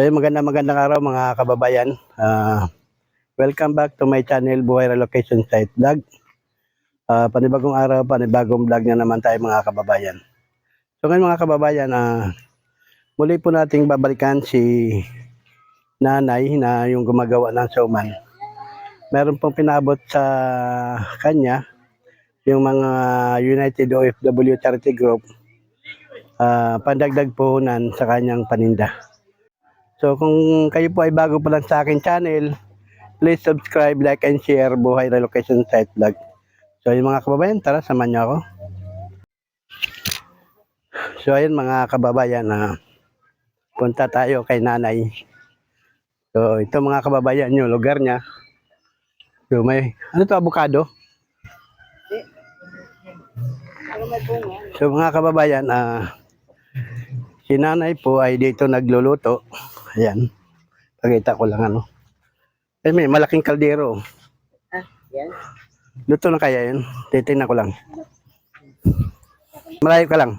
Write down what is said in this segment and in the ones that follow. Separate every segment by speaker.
Speaker 1: So yun, magandang magandang araw mga kababayan. Ah, welcome back to my channel Buhay Relocation Site Vlog. Ah, panibagong araw, panibagong vlog na naman tayo mga kababayan. So ngayon mga kababayan, ah, muli po nating babalikan si nanay na yung gumagawa ng showman. Meron pong pinabot sa kanya yung mga United OFW Charity Group ah, pandagdag puhunan sa kanyang paninda. So kung kayo po ay bago pa lang sa akin channel, please subscribe, like, and share Buhay Relocation Site Vlog. So yung mga kababayan, tara, samahan niyo ako. So ayun mga kababayan, na punta tayo kay nanay. So ito mga kababayan yung lugar niya. So may, ano to, avocado? So mga kababayan, ah, si nanay po ay dito nagluluto. Ayan. Pakita ko lang ano. Eh, may malaking kaldero.
Speaker 2: Ah, yan.
Speaker 1: Luto na kaya yun? Titingnan ko lang. Malayo ka lang.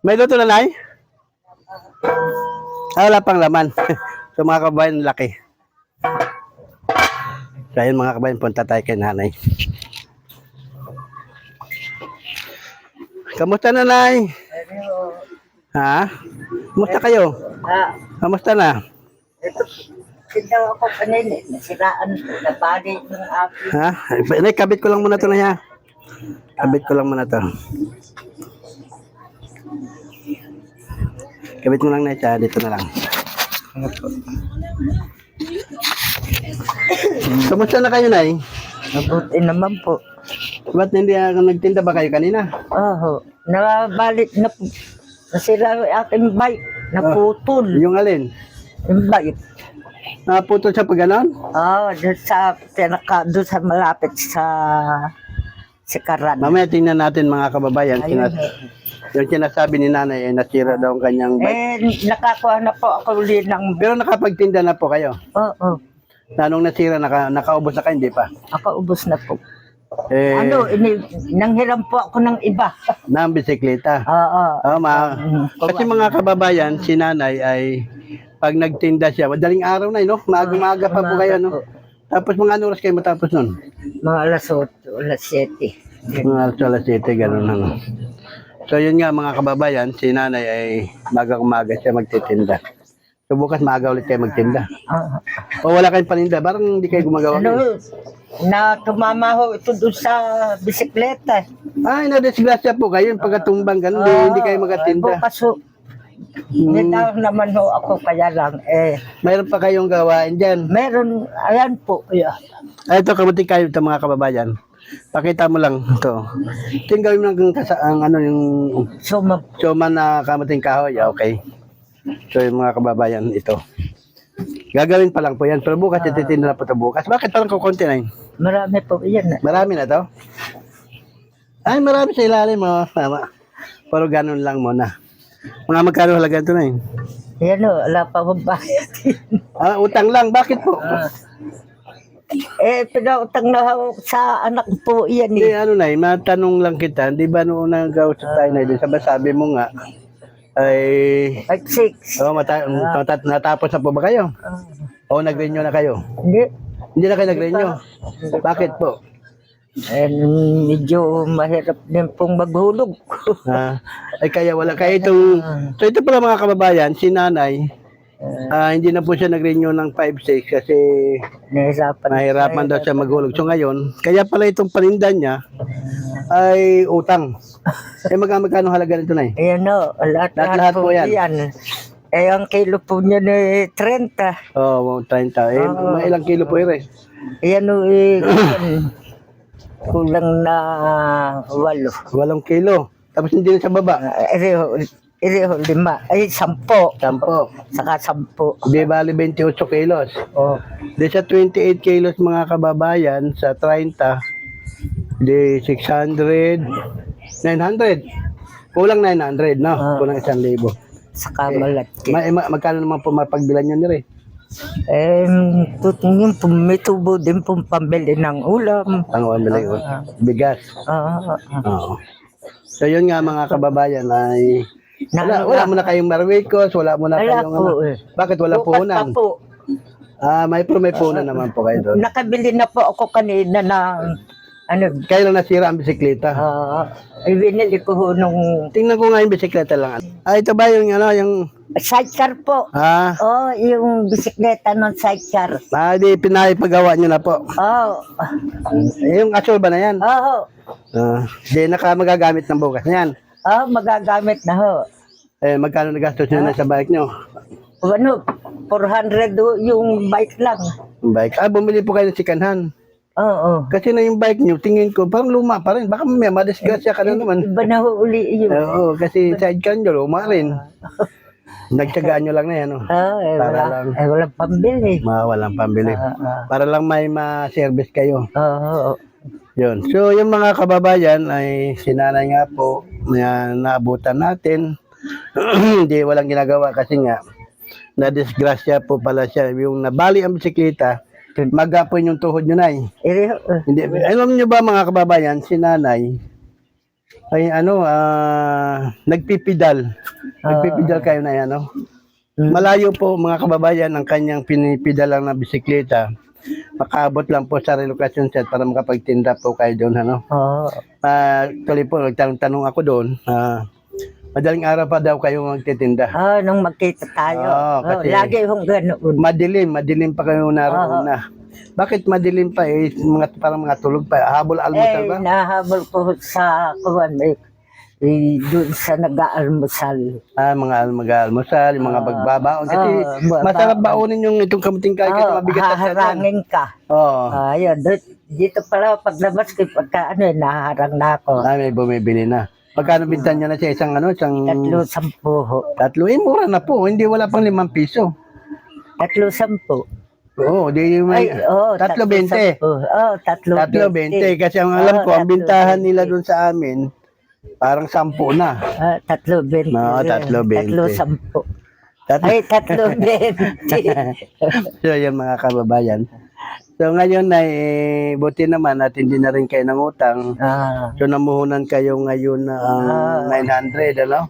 Speaker 1: May luto na, Nay? Ah, wala pang laman. so mga kabayan, laki. So ayun mga kabayan, punta tayo kay nanay. Kamusta na?
Speaker 2: Pero,
Speaker 1: Ha? Kamusta kayo?
Speaker 2: ah,
Speaker 1: Kamusta na?
Speaker 2: ito, sila ako kanina, nasiraan, nabali yung aking
Speaker 1: Ha? Nay, kabit ko lang muna to na ya. Kabit ko lang muna to. Kabit mo lang na siya. Dito na lang. Kamusta na kayo, Nay?
Speaker 2: Mabuti naman po.
Speaker 1: Ba't hindi ako nagtinda ba kayo kanina?
Speaker 2: Oo. Nabalik na po. Nasira yung aking bike. Naputol.
Speaker 1: Yung alin?
Speaker 2: Yung bike.
Speaker 1: Naputol siya pag ganon?
Speaker 2: Oo, doon sa, pinaka, doon sa malapit sa si Karan.
Speaker 1: Mamaya tingnan natin mga kababayan.
Speaker 2: Ayun.
Speaker 1: Sinas yung sinasabi ni nanay ay nasira daw ang kanyang bike.
Speaker 2: Eh, nakakuha na po ako ulit ng...
Speaker 1: Pero nakapagtinda na po kayo.
Speaker 2: Oo,
Speaker 1: Na nung nasira, naka, nakaubos na kayo, hindi pa.
Speaker 2: ako ubos na po.
Speaker 1: Eh,
Speaker 2: Ano, ini, nanghiram po ako ng iba.
Speaker 1: na ang bisikleta.
Speaker 2: Oo.
Speaker 1: Oh, ma kasi mga kababayan, si nanay ay pag nagtinda siya, madaling araw na, eh, no? Maaga-maaga pa po kayo, no? Tapos mga ano oras kayo matapos nun?
Speaker 2: Mga alas 8, alas 7.
Speaker 1: Mga alas alas 7, ganun ano. So yun nga mga kababayan, si nanay ay maga-umaga siya magtitinda. So bukas maaga ulit kayo magtinda.
Speaker 2: Ah,
Speaker 1: O wala kayong paninda, parang hindi kayo gumagawa.
Speaker 2: ano, na tumama ho ito doon sa bisikleta.
Speaker 1: Ay, na-disgrasya po kayo, yung pagkatumbang ganun, hindi, hindi kayo magatinda.
Speaker 2: Bukas ho, nitawag naman ho ako kaya lang. Eh,
Speaker 1: Mayroon pa kayong gawain dyan.
Speaker 2: meron, ayan po. Yeah.
Speaker 1: Ay, ito, kamuti kayo ito mga kababayan. Pakita mo lang ito. Ito yung gawin mo ng kasa, ang ano yung
Speaker 2: So, ma-
Speaker 1: Suman na kamating kahoy, ah, okay. So yung mga kababayan, ito. Gagawin pa lang po yan. Pero bukas, ititinda na po ito bukas. Bakit parang kukunti na yun?
Speaker 2: marami po yan.
Speaker 1: Marami na to? Ay, marami sa ilalim mo. Tama. Pero ganun lang muna. Mga magkano halaga ito na yun?
Speaker 2: Yan o, wala pa akong bayad.
Speaker 1: Ah, utang lang. Bakit po?
Speaker 2: eh, pinautang na sa anak po yan
Speaker 1: Hindi,
Speaker 2: eh.
Speaker 1: ano na, matanong lang kita. Di ba noong nag-usap tayo na din, sabi, sabi mo nga, ay,
Speaker 2: At 6.
Speaker 1: oh, mata- mata- natapos na po ba kayo? O nag-renew na kayo?
Speaker 2: Hindi.
Speaker 1: Hindi na kayo nag-renew? Bakit po?
Speaker 2: Eh, medyo mahirap din pong maghulog.
Speaker 1: Ah, ay kaya wala. Kaya itong, so ito pala mga kababayan, si nanay, ah, hindi na po siya nag-renew ng 5-6 kasi
Speaker 2: Nahirapan.
Speaker 1: mahirapan daw siya maghulog. So ngayon, kaya pala itong paninda niya ay utang. Eh magkano magkano halaga nito na eh?
Speaker 2: Ayan o, lahat,
Speaker 1: Lahat-
Speaker 2: lahat,
Speaker 1: lahat
Speaker 2: po
Speaker 1: yan.
Speaker 2: yan. Eh, ang kilo po niya ni 30.
Speaker 1: Oh, 30. Eh, mga ilang kilo po ire?
Speaker 2: Ayan o, eh, kulang- na walo.
Speaker 1: 8 kilo. Tapos hindi na sa baba.
Speaker 2: Uh, ireho, lima. Ay, sampo.
Speaker 1: 10.
Speaker 2: Saka sampo.
Speaker 1: Di bali 28 kilos.
Speaker 2: Oh.
Speaker 1: Di sa 28 kilos mga kababayan, sa 30, di 600, 900. Kulang 900, no?
Speaker 2: Ah.
Speaker 1: Kulang 1,000.
Speaker 2: Saka malaki.
Speaker 1: Ma, ma, magkano naman po mapagbilan nyo nire?
Speaker 2: Eh, tuting yung pum- may tubo din pong pambili ng ulam.
Speaker 1: Ang umili bigas.
Speaker 2: Ah, ah, ah.
Speaker 1: Oo. So yun nga mga kababayan ay Wala, wala mo na kayong marwikos, wala mo na
Speaker 2: Wala
Speaker 1: kayong
Speaker 2: po
Speaker 1: ano.
Speaker 2: eh.
Speaker 1: Bakit wala
Speaker 2: Bukas pa
Speaker 1: puhunan?
Speaker 2: po.
Speaker 1: Ah, may pro may puhunan naman po kayo doon.
Speaker 2: Nakabili na po ako kanina ng ano,
Speaker 1: Kailan nasira ang bisikleta?
Speaker 2: ah, ay binili ko ho nung
Speaker 1: Tingnan ko nga yung bisikleta lang. Ah, ito ba yung ano, yung
Speaker 2: sidecar po.
Speaker 1: ah,
Speaker 2: Oh, yung bisikleta ng sidecar.
Speaker 1: ah di pinapagawa nyo na po.
Speaker 2: Oh,
Speaker 1: Yung asol ba na yan?
Speaker 2: oh,
Speaker 1: Ah, di naka magagamit ng bukas na yan.
Speaker 2: Oh, magagamit na ho.
Speaker 1: Eh, magkano nagastos nyo na sa bike nyo?
Speaker 2: Ano, 400 ho yung bike lang.
Speaker 1: Yung bike. Ah, bumili po kayo ng sikanhan.
Speaker 2: Oo.
Speaker 1: Kasi na yung bike nyo, tingin ko, parang luma pa rin. Baka may madisgrasya ka na naman.
Speaker 2: Iba na ho uli yun.
Speaker 1: Oo, kasi sidecar nyo, luma rin. Nagtsagaan nyo lang na yan, oh.
Speaker 2: Oh, eh,
Speaker 1: Para
Speaker 2: wala,
Speaker 1: lang.
Speaker 2: eh, walang pambili.
Speaker 1: Mawalang pambili.
Speaker 2: Ah, ah.
Speaker 1: Para lang may ma-service kayo.
Speaker 2: Oo.
Speaker 1: Yun. So, yung mga kababayan ay sinanay nga po na naabutan natin. Hindi, walang ginagawa kasi nga na-disgrasya po pala siya. Yung nabali ang bisikleta, magapon yung tuhod nyo na
Speaker 2: Eh, eh,
Speaker 1: Hindi, alam nyo ba mga kababayan, si nanay ay ano, ah, nagpipidal. Nagpipidal kayo na yan, ano? Malayo po mga kababayan ang kanyang pinipidal lang na bisikleta. Makaabot lang po sa relocation set para makapagtinda po kayo doon, ano?
Speaker 2: Oo.
Speaker 1: Ah, tuloy po, nagtanong-tanong ako doon. ah, madaling araw pa daw kayo magtitinda.
Speaker 2: Ah, nung magkita tayo.
Speaker 1: Oo,
Speaker 2: Oh,
Speaker 1: kasi-
Speaker 2: lagi hong ganoon.
Speaker 1: Madilim, madilim pa kayo naroon
Speaker 2: Oo.
Speaker 1: na. Bakit madilim pa eh? Mga, parang mga tulog pa. Habol almusal
Speaker 2: Eh,
Speaker 1: ba?
Speaker 2: nahabol ko sa kuwan eh, eh, doon sa nag-aalmusal.
Speaker 1: Ah, mga al- mag-almusal, yung mga bagbabaon. Kasi
Speaker 2: Ah, ba-
Speaker 1: masarap baonin yung itong kamuting kain kasi
Speaker 2: Oh,
Speaker 1: mabigat ang tiyan.
Speaker 2: haharangin ka.
Speaker 1: Oo.
Speaker 2: Ah, yun. Doon- Dito pala, paglabas ko, pagka ano, eh, naharang na ako.
Speaker 1: Ah, may bumibili na. Pagkano bintan nyo na sa isang ano, isang
Speaker 2: Tatlo, sampu ho.
Speaker 1: tatlo. Eh, mura na po. Hindi, wala pang limang piso.
Speaker 2: Tatlo, sampu.
Speaker 1: Oo, di may,
Speaker 2: Ay, oh,
Speaker 1: tatlo bente.
Speaker 2: sampu. Oh, tatlo,
Speaker 1: Tatlo bente. Kasi ang alam
Speaker 2: Oh,
Speaker 1: ko, ang bintahan nila doon sa amin, parang sampu na.
Speaker 2: Ah, tatlo, bente.
Speaker 1: Oo, tatlo, bente.
Speaker 2: Tatlo, sampu.
Speaker 1: Tatlo.
Speaker 2: Ay, tatlo, bente.
Speaker 1: so, yung mga kababayan. So, ngayon eh, buti naman at hindi na rin kayo ng utang.
Speaker 2: ah,
Speaker 1: So namuhunan kayo ngayon na ang
Speaker 2: Ah.
Speaker 1: 900, ano?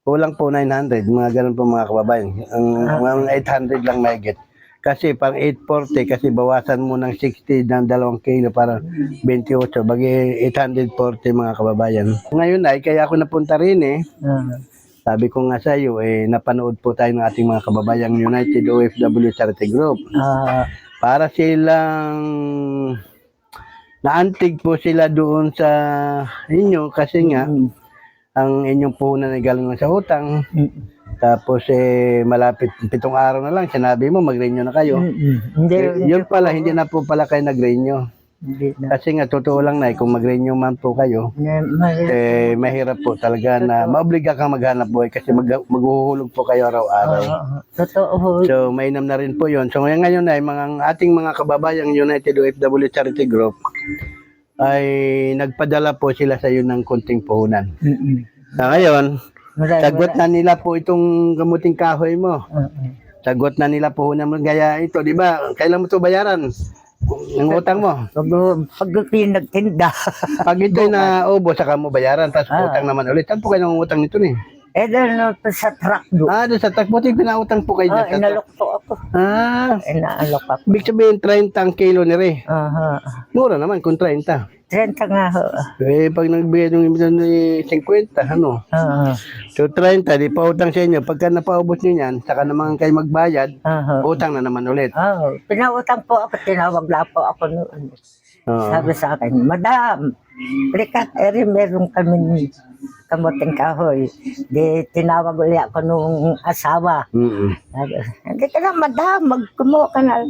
Speaker 1: Kulang po 900, mga ganun po mga kababayan. Ang, ang 800 lang may get. Kasi pang 840, kasi bawasan mo ng 60 ng 2 kilo para 28, bagi 840 mga kababayan. Ngayon ay, kaya ako napunta rin eh.
Speaker 2: ah.
Speaker 1: Sabi ko nga sa iyo, eh, napanood po tayo ng ating mga kababayang United OFW Charity Group
Speaker 2: Ah,
Speaker 1: para silang naantig po sila doon sa inyo kasi nga
Speaker 2: mm,
Speaker 1: ang inyong puhunan ay galing sa utang
Speaker 2: mm,
Speaker 1: tapos eh malapit pitong araw na lang sinabi mo mag-renew na kayo
Speaker 2: mm, mm. Hindi,
Speaker 1: Eh, yun pala hindi na po pala kayo nag-renew
Speaker 2: hindi na.
Speaker 1: kasi nga totoo lang na kung mag-renew man po kayo
Speaker 2: Na- ma-
Speaker 1: eh mahirap po talaga na maobliga kang maghanap buhay kasi mag maghuhulog po kayo araw-araw
Speaker 2: Ah, totoo.
Speaker 1: So, mainam na rin po yon. So, ngayon, ngayon ay mga ating mga kababayang United OFW Charity Group ay nagpadala po sila sa iyo ng konting puhunan.
Speaker 2: Mm, mm.
Speaker 1: Sa ngayon,
Speaker 2: Wala,
Speaker 1: sagot na nila po itong gamuting kahoy mo.
Speaker 2: wala. Ah, ah.
Speaker 1: Sagot na nila puhunan mo. Gaya ito, di ba? Kailan mo ito bayaran? Ang utang mo.
Speaker 2: Pag, pag pinagtinda.
Speaker 1: Pag ito na ubo, saka mo bayaran. Tapos
Speaker 2: Ah.
Speaker 1: utang naman ulit. Saan po kayo ng utang nito ni?
Speaker 2: eh, dahil pa sa truck doon.
Speaker 1: Ah, doon sa takbuti, pinautang po kayo
Speaker 2: Ah,
Speaker 1: dyan. sa
Speaker 2: inalok po ako.
Speaker 1: Ah,
Speaker 2: Inaalok ako.
Speaker 1: ibig sabihin 30 ang kilo ni Re.
Speaker 2: Aha.
Speaker 1: Mura naman kung 30.
Speaker 2: 30 nga ho.
Speaker 1: Eh, pag nagbigay ng imbitahan ni 50, ano?
Speaker 2: Ah,
Speaker 1: So, 30, di pa utang sa inyo. Pagka napaubos nyo yan, saka naman kayo magbayad,
Speaker 2: aha.
Speaker 1: utang na naman ulit.
Speaker 2: Ah, pinautang po ako, tinawag lang po ako noon.
Speaker 1: Oo.
Speaker 2: Sabi sa akin, Madam, Rika, eri meron kami kamuting kahoy. Di tinawag ulit ako nung asawa.
Speaker 1: Mm-mm.
Speaker 2: Sabi, hindi ka na, Madam, magkumo ka na.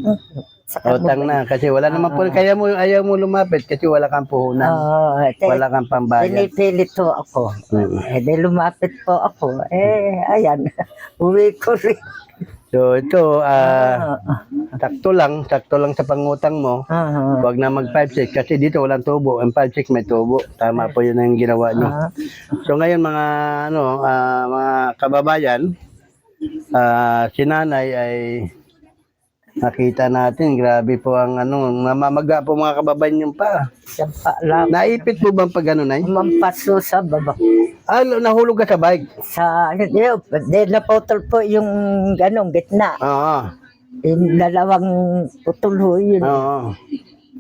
Speaker 2: Sa
Speaker 1: Utang na. Kasi wala naman po. Kaya mo, ayaw mo lumapit kasi wala kang puhunan.
Speaker 2: Oo, te-
Speaker 1: Wala kang pambayad.
Speaker 2: pinipilit po ako.
Speaker 1: Mm.
Speaker 2: Eh, di lumapit po ako. Eh, ayan, uwi ko rin.
Speaker 1: So, ito, ah,
Speaker 2: Ah,
Speaker 1: sakto lang. Sakto lang sa pangutang mo.
Speaker 2: ah,
Speaker 1: Huwag na mag 5-6 kasi dito walang tubo. Ang 5-6 may tubo. Tama po yun ang ginawa nyo.
Speaker 2: ah.
Speaker 1: So ngayon mga ano ah, mga kababayan, ah si nanay ay nakita natin grabe po ang ano namamaga po mga kababayan yung pa.
Speaker 2: Pa lang.
Speaker 1: Naipit mo bang pag ano nay?
Speaker 2: Mampaso sa baba.
Speaker 1: Ah, nahulog ka sa bike?
Speaker 2: Sa, di naputol po yung ganong gitna.
Speaker 1: Oo.
Speaker 2: Yung dalawang putol ho yun.
Speaker 1: Oo.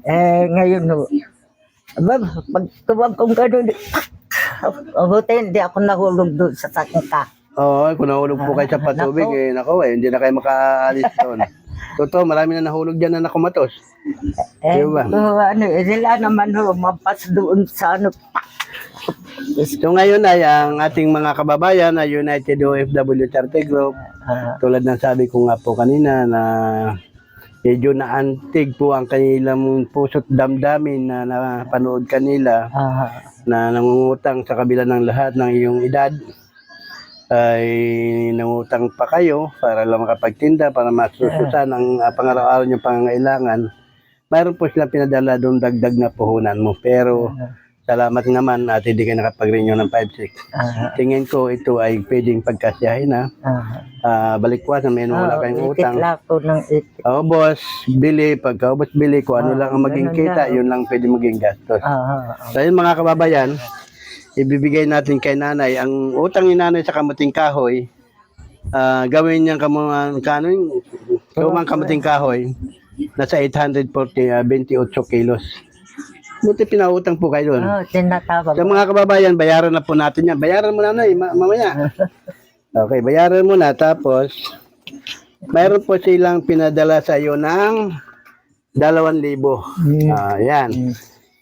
Speaker 2: Eh, ngayon ho. Aba, pag tuwag kong gano'n, buti hindi ako nahulog doon sa sakita.
Speaker 1: Oo, kung nahulog po kayo sa patubig, eh, nako eh, hindi na kayo makaalis doon. Totoo, marami na nahulog dyan na nakumatos.
Speaker 2: Eh,
Speaker 1: Diba?
Speaker 2: oh, ano, eh, sila naman ho, mapas doon sa ano,
Speaker 1: So ngayon ay ang ating mga kababayan na United OFW Charity Group,
Speaker 2: ah,
Speaker 1: tulad ng sabi ko nga po kanina na medyo naantig po ang kanilang puso't damdamin na napanood kanila
Speaker 2: ah,
Speaker 1: na nangungutang sa kabila ng lahat ng iyong edad ay nangutang pa kayo para lang makapagtinda para masususan ang uh, pangaraw-araw niyong pangangailangan. Mayroon po silang pinadala doon dagdag na puhunan mo. Pero salamat naman at hindi kayo nakapag-renew ng 5-6.
Speaker 2: ah,
Speaker 1: Tingin ko ito ay pwedeng pagkasyahin na
Speaker 2: ah.
Speaker 1: uh, balikwas na may wala
Speaker 2: Oo,
Speaker 1: kayong utang.
Speaker 2: po ng ikit.
Speaker 1: Oo, boss, bili. Pagka boss, bili. Kung ano
Speaker 2: Ah,
Speaker 1: lang ang maging kita,
Speaker 2: lang.
Speaker 1: yun lang pwede maging gastos.
Speaker 2: Ah, ah, ah.
Speaker 1: So yun mga kababayan, ibibigay natin kay nanay. Ang utang ni nanay sa kamuting kahoy, ah, gawin niyang kamuang kano yung lumang kamuting kahoy, nasa 840, ah, 28 kilos. Buti pinautang po kayo doon.
Speaker 2: Oh, tinatawag.
Speaker 1: Sa mga kababayan, bayaran na po natin yan. Bayaran mo na nanay, ma- mamaya. Okay, bayaran mo na. Tapos, mayroon po silang pinadala sa iyo ng 2,000.
Speaker 2: Mm.
Speaker 1: Ah, yan.
Speaker 2: Mm.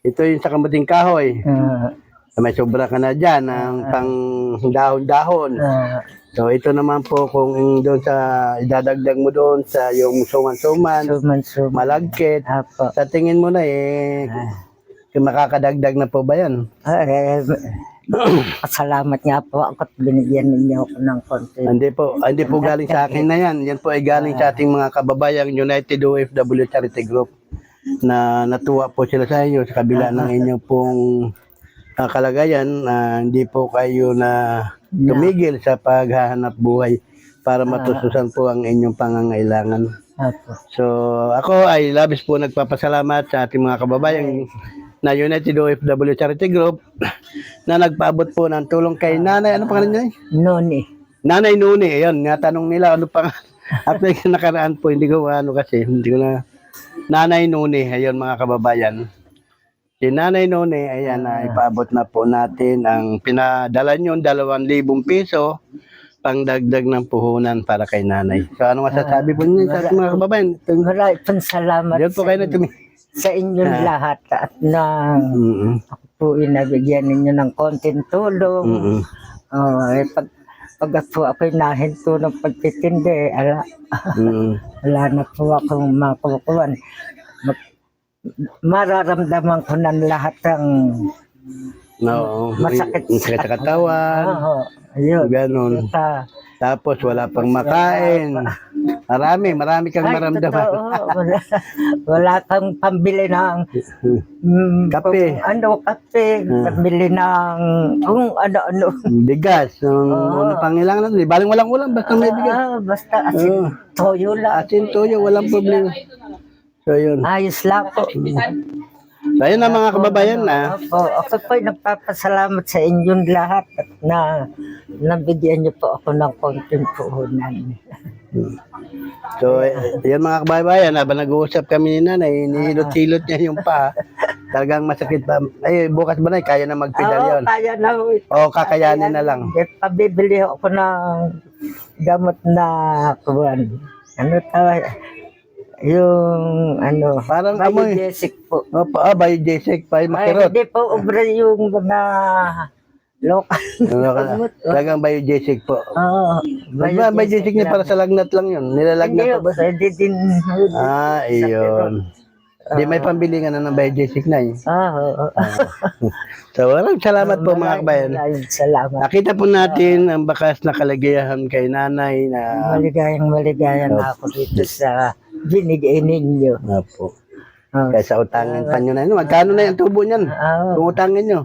Speaker 1: Ito yung sa kamuting kahoy.
Speaker 2: Ah,
Speaker 1: May sobra ka na dyan ng pang dahon-dahon.
Speaker 2: ah,
Speaker 1: So ito naman po kung doon sa idadagdag mo doon sa yung suman-suman,
Speaker 2: suman, suman.
Speaker 1: malagkit.
Speaker 2: Apo.
Speaker 1: Sa tingin mo na eh, kung makakadagdag na po ba yan?
Speaker 2: Ah, eh, Salamat nga po ako at binigyan ninyo ako ng konti.
Speaker 1: Hindi po, hindi po galing sa akin na yan. Yan po ay galing sa ating mga kababayang United OFW Charity Group na natuwa po sila sa inyo sa kabila ng inyong pong ah, kalagayan na hindi po kayo na tumigil sa paghahanap buhay para matustusan po ang inyong pangangailangan.
Speaker 2: Apo.
Speaker 1: So ako ay labis po nagpapasalamat sa ating mga kababayang na United OFW Charity Group na nagpaabot po ng tulong kay nanay. Ano pangalan niya?
Speaker 2: Noni.
Speaker 1: Nanay Nuni, ayun, nga tanong nila ano pa after yung nakaraan po, hindi ko ano kasi, hindi ko na Nanay Nuni, ayun mga kababayan. Si Nanay Nuni, ayan na ipaabot na po natin ang pinadala nyo, dalawang libong piso pang dagdag ng puhunan para kay nanay. So ano masasabi po niyo sa mga kababayan?
Speaker 2: Maraming salamat
Speaker 1: Diyan po kayo na tumi...
Speaker 2: sa inyong lahat at na
Speaker 1: Mm-mm.
Speaker 2: ako po inabigyan ninyo ng konting tulong.
Speaker 1: Mm-mm.
Speaker 2: Oh, eh, pag, pag po ako'y nahinto ng pagtitindi, ala,
Speaker 1: Mm-mm.
Speaker 2: wala na po akong makukuhan. Mag, mararamdaman ko ng lahat ng
Speaker 1: No,
Speaker 2: Masakit.
Speaker 1: Masakit sa katawan.
Speaker 2: Oo.
Speaker 1: Ganun.
Speaker 2: Sa,
Speaker 1: Tapos wala pang makain. Marami, marami kang
Speaker 2: ay,
Speaker 1: maramdaman.
Speaker 2: totoo, wala, wala kang pambili ng mm,
Speaker 1: Kape.
Speaker 2: kung ano, kape, pambili ng kung ano-ano.
Speaker 1: Bigas. Yung ano pangailangan natin. Baling walang ulam, basta may bigas.
Speaker 2: Ah, basta asin, toyo lang.
Speaker 1: Asin toyo, walang problema. So yun.
Speaker 2: Ayos lang po.
Speaker 1: So yun na mga kababayan na.
Speaker 2: Opo, ako po nagpapasalamat sa inyong lahat at na nabigyan niyo po ako ng konting puhunan.
Speaker 1: So eh, yan mga kababayan, habang nag-uusap kami ni nanay, nihilot-hilot niya yung pa. Talagang masakit pa. Ay, bukas ba na, kaya na magpedal
Speaker 2: Oo,
Speaker 1: yun.
Speaker 2: kaya na.
Speaker 1: O kakayanin na lang.
Speaker 2: Eh, pabibili ako ng gamot na kuwan. Ano tawag? Yung ano,
Speaker 1: Parang amoy.
Speaker 2: biogesic po.
Speaker 1: O, pa, ah, by J-Sec, pa,
Speaker 2: Ay,
Speaker 1: makirot.
Speaker 2: hindi po obra yung mga local.
Speaker 1: Ano ka na? Talagang by J-Sec po.
Speaker 2: Oo.
Speaker 1: Ba, by J-Sec niya para sa lagnat lang yun.
Speaker 2: Hindi,
Speaker 1: Nilalagnat pa ba?
Speaker 2: pwede din.
Speaker 1: Ah, iyon. Di may pambili ka na ng by J-Sec na eh.
Speaker 2: Ah, oo.
Speaker 1: So, maraming salamat po mga kabayan.
Speaker 2: Maraming salamat.
Speaker 1: Nakita po natin ang bakas na kalagayahan kay nanay na
Speaker 2: Maligayang maligayang ako dito sa binigay ninyo.
Speaker 1: Apo.
Speaker 2: Oh,
Speaker 1: Kaysa utangin pa nyo na yun. Magkano na yung tubo niyan?
Speaker 2: ah,
Speaker 1: Kung utangin nyo.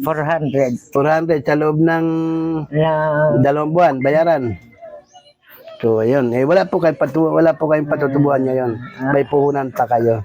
Speaker 2: 400
Speaker 1: 400 sa loob ng
Speaker 2: na
Speaker 1: dalawang buwan, bayaran. So, ayun. Eh, wala po kayong patu wala po kayong patutubuhan ngayon. May puhunan pa kayo.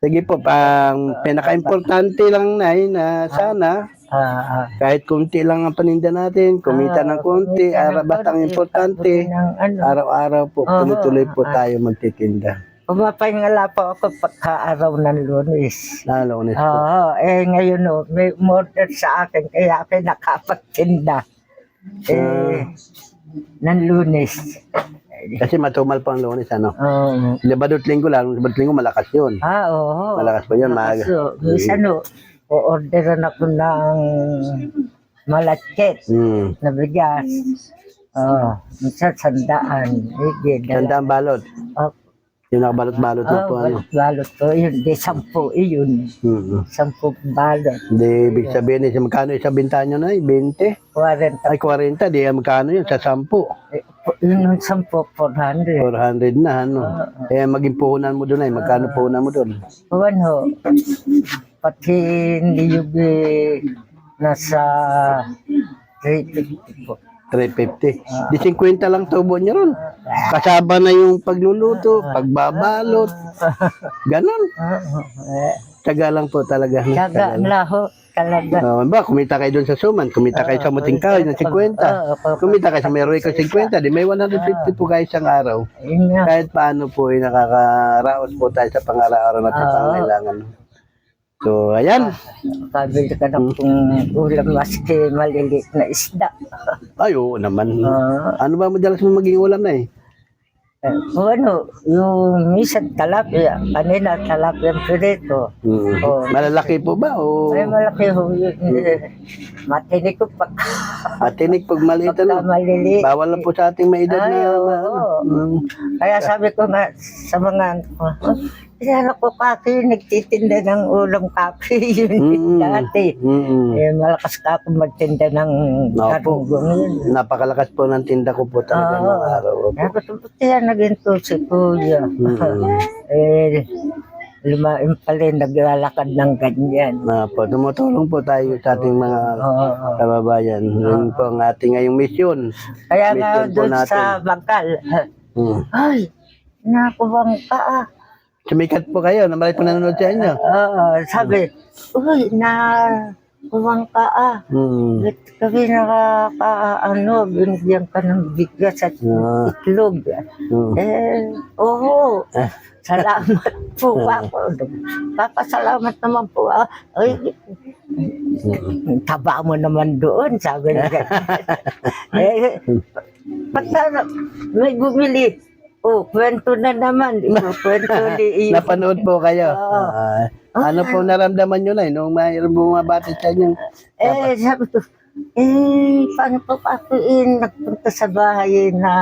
Speaker 1: Sige po, ang pinaka-importante lang na na sana
Speaker 2: Ah, ah.
Speaker 1: Kahit kunti lang ang paninda natin, kumita
Speaker 2: Ah,
Speaker 1: ng kunti,
Speaker 2: kumita ng
Speaker 1: ara, basta ang
Speaker 2: konti,
Speaker 1: importante,
Speaker 2: ng ano.
Speaker 1: araw-araw po,
Speaker 2: Oo.
Speaker 1: tuloy-tuloy po tayo magtitinda.
Speaker 2: Pumapahingala po ako pagka-araw ng lunes.
Speaker 1: Lalo na po.
Speaker 2: Oo, eh ngayon no, may order sa akin kaya ako nakapagtinda. Eh, ng lunes.
Speaker 1: Kasi matumal po ang lunes, ano?
Speaker 2: Oo.
Speaker 1: Sabado at linggo lang, sabado at linggo malakas yun.
Speaker 2: Ah, oo.
Speaker 1: Malakas po yun, maaga.
Speaker 2: So, minsan no, o-orderan ako ng malakit
Speaker 1: Hmm.
Speaker 2: na bigas. Oo, minsan sandaan. Hindi, dala.
Speaker 1: Ganda ang balot.
Speaker 2: Oh,
Speaker 1: Yung nakabalot-balot na
Speaker 2: oh,
Speaker 1: po, ano?
Speaker 2: balot ko. Yun, di sampu, yun.
Speaker 1: Hmm.
Speaker 2: Sampu balot.
Speaker 1: Di, ibig sabihin, isa magkano isa bintahan nyo na? 20?
Speaker 2: 40.
Speaker 1: Ay, 40. Di, magkano yun? Sa 10.
Speaker 2: Eh, Yun yung sampu, 400.
Speaker 1: 400 na, ano? Eh, maging puhunan mo doon ay. Magkano puhunan mo doon?
Speaker 2: Kuwan ho, pati hindi yung eh, nasa 350 po.
Speaker 1: 350. Di 50 lang tubo niya ron. Kasama na yung pagluluto, pagbabalot. Ganon.
Speaker 2: Eh,
Speaker 1: Tsaga lang po talaga. no?
Speaker 2: Tsaga na ho, talaga.
Speaker 1: Oh, ba, kumita kayo doon sa suman, kumita kayo sa muting kahoy ng 50.
Speaker 2: Oo,
Speaker 1: Kumita kayo sa meron ko 50, di may 150 po kayo isang araw.
Speaker 2: yun nga.
Speaker 1: Kahit paano po ay nakakaraos po tayo sa pang-araw-araw natin
Speaker 2: Oo.
Speaker 1: pangailangan. So, ayan.
Speaker 2: Pabili ka ng ulam maski maliliit na isda.
Speaker 1: Ay, oo naman.
Speaker 2: Oo.
Speaker 1: Ano ba madalas mo maging ulam na eh?
Speaker 2: Eh, kung ano, yung minsan talapia, kanina talapia ang pirito.
Speaker 1: Hmm.
Speaker 2: Oo.
Speaker 1: Malalaki po ba? O
Speaker 2: Ay, malaki ho yun. Matinig ko pag
Speaker 1: matinig pag maliit
Speaker 2: pagka
Speaker 1: ano?
Speaker 2: maliliit.
Speaker 1: Bawal lang po sa ating may edad
Speaker 2: Ay,
Speaker 1: na.
Speaker 2: oo.
Speaker 1: Hmm.
Speaker 2: Kaya sabi ko nga sa mga anak ko, Kaya ko kaki, nagtitinda ng ulam kaki
Speaker 1: Mm.
Speaker 2: yun dati.
Speaker 1: Mm-mm.
Speaker 2: Eh, malakas ka ako magtinda ng
Speaker 1: Opo.
Speaker 2: karugong yun.
Speaker 1: Napakalakas po ng tinda ko po talaga
Speaker 2: Oo.
Speaker 1: ng araw.
Speaker 2: Ba't kaya naging to si Kuya?
Speaker 1: Mm-mm.
Speaker 2: eh, lumain pala naglalakad ng ganyan.
Speaker 1: Na po, tumutulong po tayo sa ating mga
Speaker 2: Oo.
Speaker 1: kababayan. Yun po ang ating ngayong misyon.
Speaker 2: Kaya nga doon sa bangkal,
Speaker 1: Hmm.
Speaker 2: ay, nakubang ka ah.
Speaker 1: Sumikat po kayo, na marami po nanonood sa inyo.
Speaker 2: Oo, sabi, uy, na kumang ka ah.
Speaker 1: Hmm.
Speaker 2: Ba't kami nakaka, ano, binigyan ka ng bigas at
Speaker 1: Ah,
Speaker 2: itlog.
Speaker 1: hmm.
Speaker 2: Eh, oo. Salamat po ako. Papasalamat naman po. ah. Ay, taba mo naman doon, sabi niya. eh, pagka may bumili, oh, kwento na naman. Ito, kwento ni iyo.
Speaker 1: Napanood po kayo.
Speaker 2: Oo.
Speaker 1: Ah, ano po naramdaman nyo na nung mayroong bumabati sa inyo?
Speaker 2: Eh, sabi ko, eh, paano pa ako eh, nagpunta sa bahay na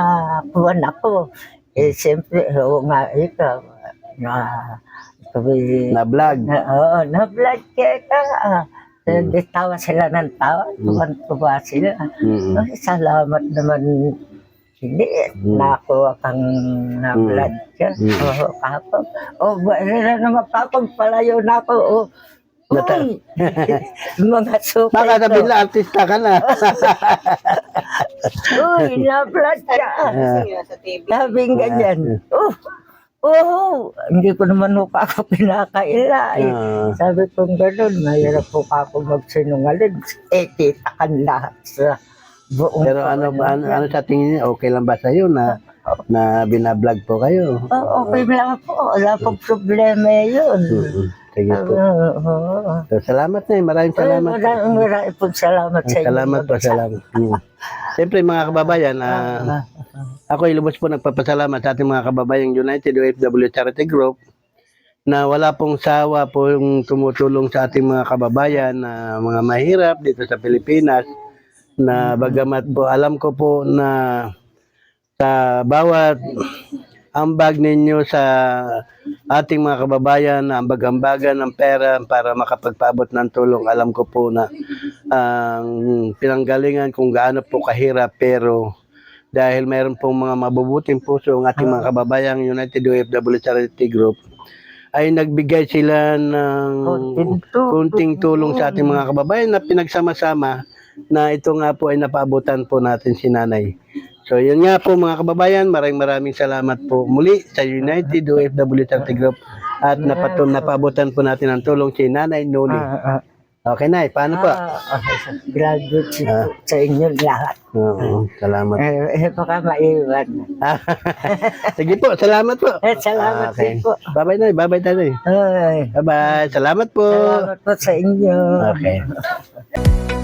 Speaker 2: kuwan ako? Eh, siyempre, oo nga, ikaw, na, sabi,
Speaker 1: Na vlog.
Speaker 2: na, oo, na-vlog kita. Ah. Eh, di tawa sila ng tawa, tuwan-tuwa sila.
Speaker 1: Mm.
Speaker 2: Ay, salamat naman. Hindi, nakuha kang na-vlog ka.
Speaker 1: Mm.
Speaker 2: Oo, kako. Oh, ba, na naman papagpalayo na ako. Oh,
Speaker 1: Nata-
Speaker 2: Uy, mga super.
Speaker 1: Baka sabihin na artista ka na.
Speaker 2: Uy, na-vlog ka. Sabing ganyan. Oh, oh, hindi ko naman pa ako pinakaila.
Speaker 1: Ah.
Speaker 2: Sabi ko gano'n, mahirap po pa ako magsinungaling. Eh, kita ka lahat sa buong
Speaker 1: Pero ano ba ano, ano sa tingin niyo okay lang ba sa iyo na na binablog po kayo?
Speaker 2: Oh, okay lang po. Wala pong problema yun.
Speaker 1: Mm. Sige po.
Speaker 2: Oo.
Speaker 1: So, salamat na eh. Maraming salamat.
Speaker 2: Maraming maraming pong salamat sa inyo.
Speaker 1: Salamat po, salamat. Mm. Siyempre mga kababayan, ah, ako ilubos po nagpapasalamat sa ating mga kababayang United OFW Charity Group na wala pong sawa po yung tumutulong sa ating mga kababayan na mga mahirap dito sa Pilipinas na bagamat po alam ko po na sa bawat ambag ninyo sa ating mga kababayan na ambag-ambagan ng pera para makapagpaabot ng tulong. Alam ko po na ang pinanggalingan kung gaano po kahirap pero dahil mayroon pong mga mabubuting puso ang ating mga kababayang United OFW Charity Group ay nagbigay sila ng
Speaker 2: Kunting tulong.
Speaker 1: kunting tulong sa ating mga kababayan na pinagsama-sama na ito nga po ay napaabutan po natin si nanay. So yun nga po mga kababayan, maraming maraming salamat po muli sa United OFW Charity Group at napatun napaabutan po natin ang tulong si Nanay Noli.
Speaker 2: Ah, ah.
Speaker 1: Okay, Nay. Paano po?
Speaker 2: Ah, graduate
Speaker 1: Ah.
Speaker 2: sa inyo lahat.
Speaker 1: Oo, salamat.
Speaker 2: Eh, eh, baka maiwan.
Speaker 1: Sige po, salamat po.
Speaker 2: Eh, salamat
Speaker 1: Okay.
Speaker 2: din po.
Speaker 1: Bye-bye, Nay. Bye-bye.
Speaker 2: Ay,
Speaker 1: Bye-bye. Salamat po.
Speaker 2: salamat po sa inyo.
Speaker 1: Okay.